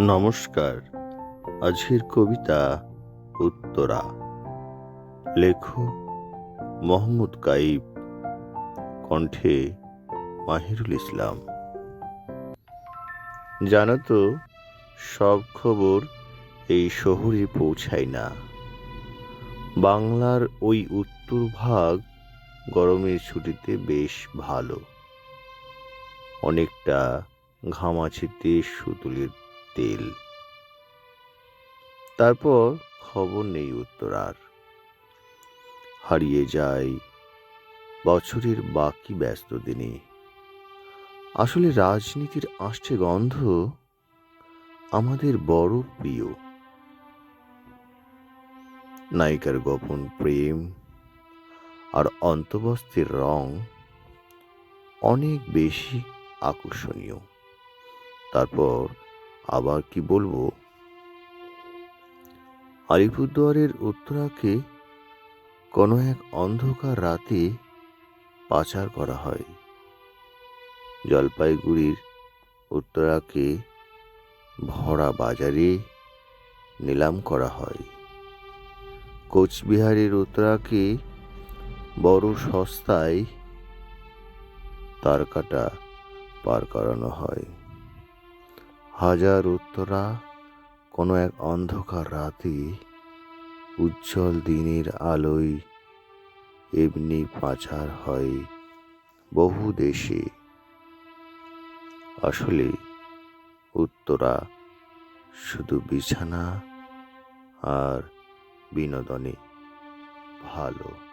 নমস্কার, আজকের কবিতা উত্তরা। লেখক মোহাম্মদ কাইব কণ্ঠে মাহিরুল ইসলাম। জানো তো, সব খবর এই শহরে পৌঁছায় না। বাংলার ওই উত্তর ভাগ গরমের ছুটিতে বেশ ভালো। অনেকটা ঘামাচিতে সুতুলির তেল। তারপর খবর নেই উত্তরার হারিয়ে যায় বছরের বাকি ব্যস্ত দিনে। আসলে রাজনীতির আষ্টে গন্ধ আমাদের বড় প্রিয়। নায়িকার গোপন প্রেম আর অন্তবস্ত্রের রং অনেক বেশি আকর্ষণীয়। তারপর আবার কি বলব? আলিপুরদুয়ারের উত্তরাকে কোনো এক অন্ধকার রাতে পাচার করা হয়। জলপাইগুড়ির উত্তরাকে ভরা বাজারে নিলাম করা হয়। কোচবিহারের উত্তরাকে বড় সস্তায় তার কাটা পার করানো হয়। হাজার উত্তরা, কোনো এক অন্ধকার রাতে উজ্জ্বল দিনের আলোয় এমনি পাচার হয় বহু দেশে। আসলে উত্তরা শুধু বিছানা আর বিনোদনে ভালো।